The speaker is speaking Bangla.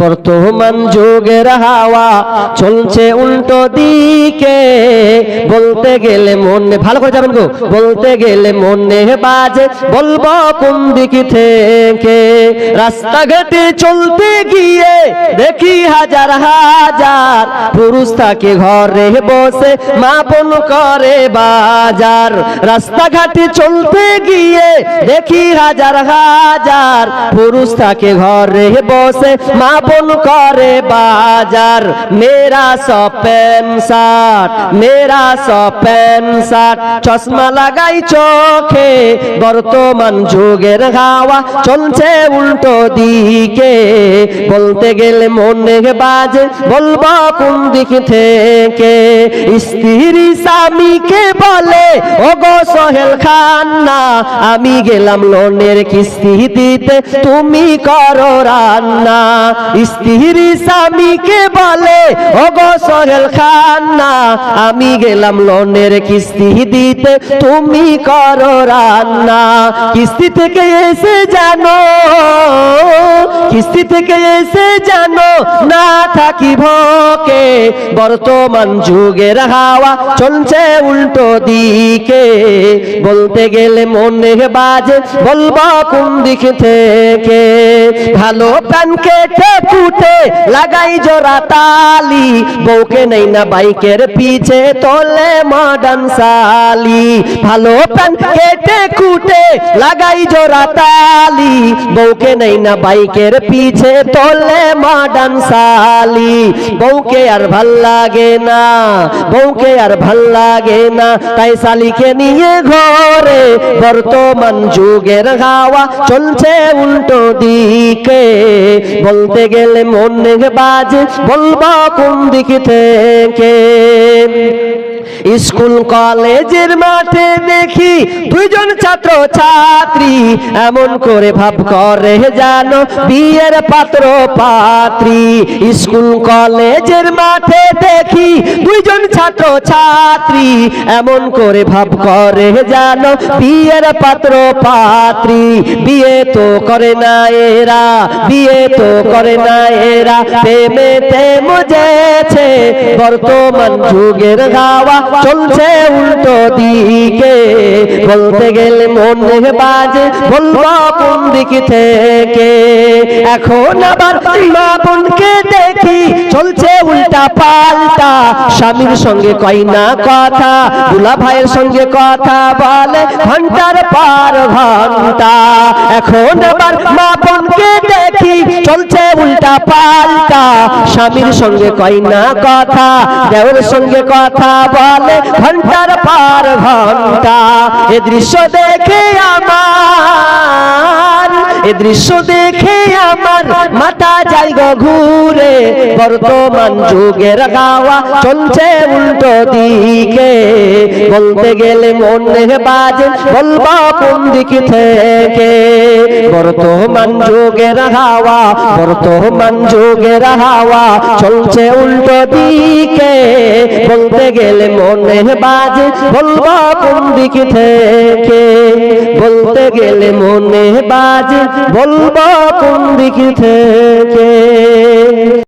বর্তমান যুগের হাওয়া চলছে উল্টো দিকে। বলতে গেলে মনে, ভালো করে যাবেন গো, বলতে গেলে মনে বাজে, বলব কোন দিক থেকে? রাস্তাঘাটে চলতে গিয়ে দেখি হাজার হাজার পুরুষ থাকে ঘরে বসে, মাপন করে বাজার। রাস্তাঘাটে চলতে গিয়ে দেখি হাজার হাজার পুরুষ থাকে ঘরে বসে মাপন করে বাজার মেরা সব প্যান্ট মেরা সব প্যান্ট চশমা লাগাই চোখে, বর্তমান যুগের হাওয়া চলছে উল্টো দিকে। বলতে গেলে মনে বাজে, বলব কোন দিক থেকে? স্ত্রী স্বামীকে বলে ও গো সোহেল খান না আমি গেলাম লোনের কিস্তি দিতে, তুমি করো রান্না। স্ত্রী স্বামীকে বলে ও সোহেল খান না আমি গেলাম লোনের কিস্তি দিতে, তুমি করো রান্না। কিস্তি থেকে এসে জানো কিস্তি থেকে এসে জানো না থাকি ভকে, বর্তমান যুগের হাওয়া চলছে উল্টো দিকে। বলতে গেলে মনে বাজে, বলব কোন দিক থেকে? ভালো প্যান কেটে কুটে লাগাই জোড়া তালি। বউকে নেই না বাইকের পিছে তোলে মডার্ন সালি ভালো কেটে কুটে লাগাই জোড়া তালি। বউকে নেই না বাইকের পিছে তোলে মডার্ন সালি বউকে আর ভালো লাগে না, বউকে আর ভালো লাগে না। তাই শালিকে নিয়ে ঘরে বর্তমান যুগের হাওয়া চলছে উল্টো দিকে। বলতে গেলে মনে বাজে বলবা কোন দিক থেকে? স্কুল, কলেজের মাঠে দেখি দুইজন ছাত্র ছাত্রী এমন করে ভাব করে জানো বিয়ের পাত্র পাত্রী স্কুল, কলেজের মাঠে দেখি দুইজন ছাত্র ছাত্রী এমন করে ভাব করে জানো বিয়ের পাত্র পাত্রী বিয়ে তো করে না এরা, বিয়ে তো করে না এরা। প্রেমেতে মজেছে বর্তমান যুগের গাওয়া চলছে উল্টো দিকে। বলতে গেলে মনে বাজে, বলব কোন দিক থেকে? এখন আবার মা বোনকে দেখি, চলছে উল্টা পাল্টা। স্বামীর সঙ্গে কই না কথা দুলা ভাইয়ের সঙ্গে কথা বলে, ঘণ্টার পার ঘণ্টা। এখন আবার মা বোনকে দেখি, চলছে উল্টা পাল্টা। স্বামীর সঙ্গে কই না কথা দেওর সঙ্গে কথা বলে ঘণ্টার পার ঘণ্টা। এ দৃশ্য দেখে আমার দৃশ্য দেখে আমার মাথা যাই ঘুরে। বর্তমান যুগের গাওয়া চলছে উল্টো দিকে। বলতে গেলে মনে বাজে, বলব কোন দিক থেকে? বর্তমান যুগের হাওয়া বর্তমান যুগের হাওয়া চলছে উল্টো দিকে। বলতে গেলে মনে বাজে, বলব কোন দিক থেকে? বলতে গেলে মনে বাজে বলব কোন দিক থেকে?